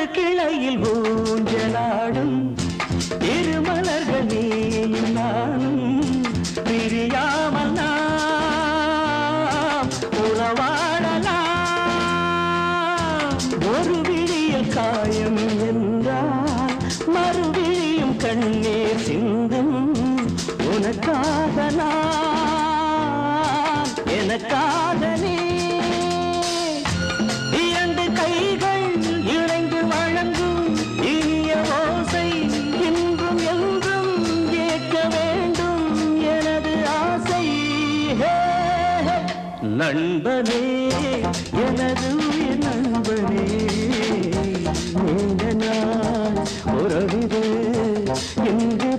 ஒரு கிளையில் ஊஞ்சலாடும். இருமலர்கள் நீயும் நானும் பிரியாமல் நாம் உறவாடலாம். ஒரு விழியில் காயம் என்றால் மறுவிழியும் கண்ணீர் சிந்தும். உனக்காக நான் எனக்காக நீ நண்பனே எனது நண்பனே நீங்க நான் உறவிது எங்கு